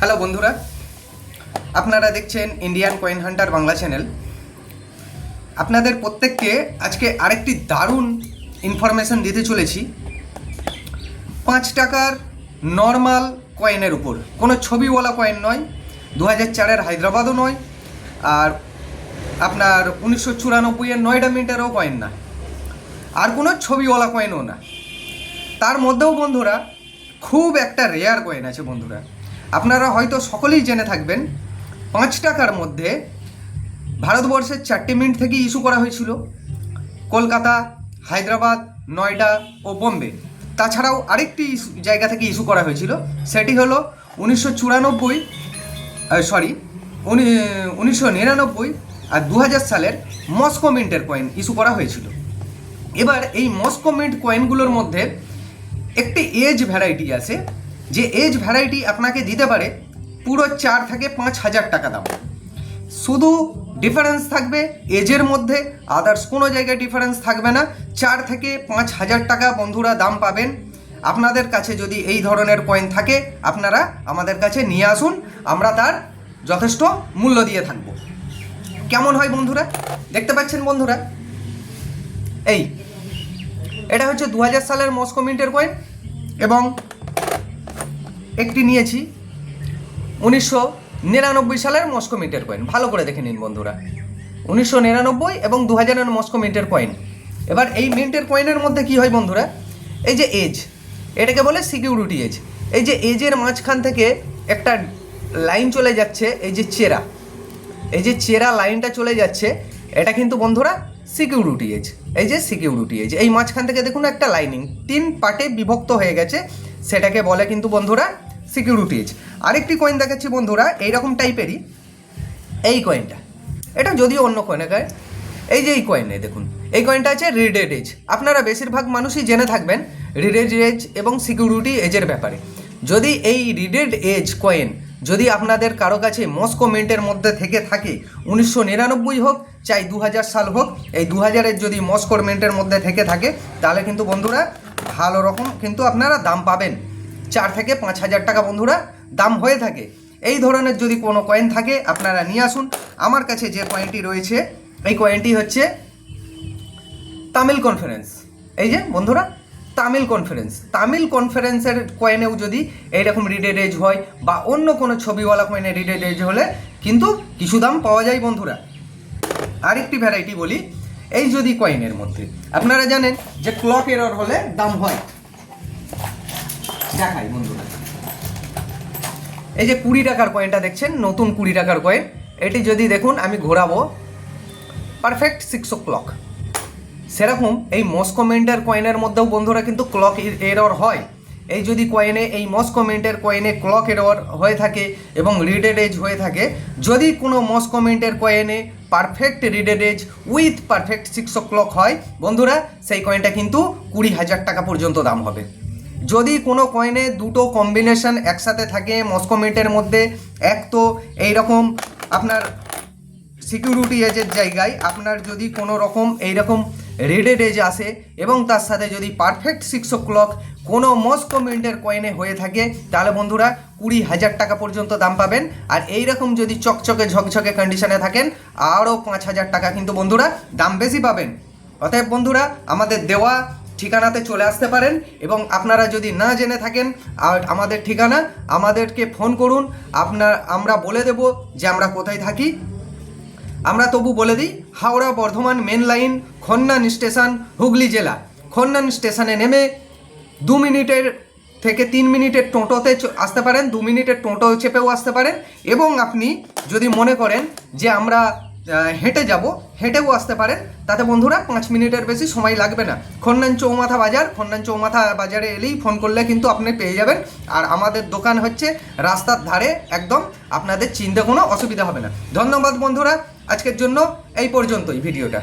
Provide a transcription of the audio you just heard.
Hello বন্ধুরা। আপনারা দেখছেন Indian coin hunter Bangla channel আপনাদের প্রত্যেককে আজকে আরেকটি দারুণ ইনফরমেশন দিতে চলেছি। পাঁচ টাকার নর্মাল কয়েনের উপর। কোনো ছবিওয়ালা কয়েন নয় দু হাজার চারের হায়দ্রাবাদও নয়, আর আপনার উনিশশো চুরানব্বইয়ের নয়ডা মিন্টেরও কয়েন না। আর কোনো ছবিওয়ালা কয়েনও না। তার মধ্যেও বন্ধুরা, খুব একটা রেয়ার কয়েন আছে বন্ধুরা। আপনারা হয়তো সকলেই জেনে থাকবেন, পাঁচ টাকার মধ্যে ভারতবর্ষের চারটি মিনিট থেকে ইস্যু করা হয়েছিল। কলকাতা, হায়দ্রাবাদ, নয়ডা ও বোম্বে। তাছাড়াও আরেকটি জায়গা থেকে ইস্যু করা হয়েছিল, সেটি হলো উনিশশো চুরানব্বই সরি উনিশশো নিরানব্বই আর দু হাজার সালের মস্কো মিন্টের কয়েন ইস্যু করা হয়েছিল। এবার এই মস্কো মিন্ট কয়েনগুলোর মধ্যে একটি এজ ভ্যারাইটি আছে যে এজ ভ্যারাইটি আপনাকে দিতে পারে, পুরো চার থেকে পাঁচ হাজার টাকা দাম। শুধু ডিফারেন্স থাকবে এজের মধ্যে আদার্স কোনো জায়গায় ডিফারেন্স থাকবে না। চার থেকে পাঁচ হাজার টাকা বন্ধুরা দাম পাবেন। আপনাদের কাছে যদি এই ধরনের কয়েন থাকে, আপনারা আমাদের কাছে নিয়ে আসুন, আমরা তার যথেষ্ট মূল্য দিয়ে থাকব। কেমন হয় বন্ধুরা? দেখতে পাচ্ছেন বন্ধুরা? এই, এটা হচ্ছে দু হাজার সালের মস্কো মিন্টের কয়েন এবং একটি নিয়েছি। উনিশশো নিরানব্বই সালের মস্কো মিন্টের কয়েন ভালো করে দেখে নিন বন্ধুরা। উনিশশো নিরানব্বই এবং দু হাজারের মস্কো মিন্টের কয়েন এবার এই মিন্টের কয়েনের মধ্যে কি হয় বন্ধুরা? এই যে এজ, এটাকে বলে সিকিউরিটি এজ। এই যে এজের মাঝখান থেকে একটা লাইন চলে যাচ্ছে, এই যে চেরা। এই যে চেরা লাইনটা চলে যাচ্ছে, এটা কিন্তু বন্ধুরা সিকিউরিটি এজ। এই যে সিকিউরিটি এজ। এই মাঝখান থেকে দেখুন একটা লাইনিং। তিন পার্টে বিভক্ত হয়ে গেছে। সেটাকে বলে কিন্তু বন্ধুরা সিকিউরিটি এজ আরেকটি কয়েন দেখাচ্ছি বন্ধুরা, এইরকম টাইপেরই এই কয়েনটা এটা যদিও অন্য কয়েনের এই যে এই কয়েনে দেখুন। এই কয়েনটা আছে রিডেড এজ আপনারা বেশিরভাগ মানুষই জেনে থাকবেন রিডেড এজ এবং সিকিউরিটি এজের ব্যাপারে। যদি এই রিডেড এজ কয়েন যদি আপনাদের কারও কাছে মস্কো মিন্টের মধ্যে থেকে থাকে, উনিশশো নিরানব্বই হোক, চাই দু হাজার সাল হোক, এই দু হাজারের যদি মস্কোর মিন্টের মধ্যে থেকে থাকে, তাহলে কিন্তু বন্ধুরা ভালো রকম কিন্তু আপনারা দাম পাবেন। চার থেকে পাঁচ হাজার টাকা বন্ধুরা দাম হয়ে থাকে। এই ধরনের যদি কোনো কয়েন থাকে, আপনারা নিয়ে আসুন। আমার কাছে যে কয়েনটি রয়েছে, এই কয়েনটি হচ্ছে তামিল কনফারেন্স এই যে বন্ধুরা, তামিল কনফারেন্স তামিল কনফারেন্সের কয়েনেও যদি এইরকম রিডেড এজ হয় বা অন্য কোনো ছবিওয়ালা কয়েনে রিডেড এজ হলে কিন্তু কিছু দাম পাওয়া যায় বন্ধুরা। আরেকটি ভ্যারাইটি বলি, এই যদি কয়েনের মধ্যে। আপনারা জানেন যে ক্লক এরর হলে দাম হয়। দেখাই বন্ধুরা। এই যে কুড়ি টাকার কয়েনটা দেখছেন, নতুন কুড়ি টাকার কয়েন এটি যদি দেখুন, আমি ঘোরাবো। পারফেক্ট সিক্স ও ক্লক সেরকম এই মস্কো মিন্টের কয়েনের মধ্যেও বন্ধুরা কিন্তু ক্লক এরর হয়। এই যদি কয়েনে এই মস্কো মিন্টের কয়েনে ক্লক এরর হয়ে থাকে এবং রিডেড এজ হয়ে থাকে, যদি কোনো মস্কো মিন্টের কয়েনে perfect reeded edge with perfect six o'clock হয়, বন্ধুরা, সেই কয়েনটা কিন্তু কুড়ি হাজার টাকা পর্যন্ত দাম হবে। যদি কোনো কয়েনে দুটো কম্বিনেশন একসাথে থাকে মস্কো মিন্টের মধ্যে, এক তো এইরকম আপনার সিকিউরিটি এজের জায়গায় আপনার যদি কোনো রকম এইরকম রেডেড এজ আসে এবং তার সাথে যদি পারফেক্ট সিক্স ও ক্লক কোনো মস্কো মিন্টের কয়েনে হয়ে থাকে, তাহলে বন্ধুরা কুড়ি হাজার টাকা পর্যন্ত দাম পাবেন। আর এই রকম যদি চকচকে ঝকঝকে কন্ডিশনে থাকেন, আরও পাঁচ হাজার টাকা কিন্তু বন্ধুরা দাম বেশি পাবেন। অতএব বন্ধুরা, আমাদের দেওয়া ঠিকানাতে চলে আসতে পারেন এবং আপনারা যদি না জেনে থাকেন আমাদের ঠিকানা, আমাদেরকে ফোন করুন। আপনার, আমরা বলে দেব যে আমরা কোথায় থাকি। আমরা তবু বলে দিই, Howrah Bardhaman main line, Khannyan station, Hooghly জেলা। খন্নান স্টেশনে নেমে দু মিনিটের থেকে তিন মিনিটের টোটোতে আসতে পারেন। দু মিনিটের টোটো চেপেও আসতে পারেন। এবং আপনি যদি মনে করেন যে আমরা হেঁটে যাব। হেঁটেও আসতে পারেন। তাতে বন্ধুরা পাঁচ মিনিটের বেশি সময় লাগবে না। খন্নান চৌমাথা বাজার। খন্নান চৌমাথা বাজারে এলেই ফোন করলে কিন্তু আপনি পেয়ে যাবেন। আর আমাদের দোকান হচ্ছে রাস্তার ধারে। একদম আপনাদের চিনতে কোনো অসুবিধা হবে না। ধন্যবাদ বন্ধুরা। আজকের জন্য এই পর্যন্তই ভিডিওটা।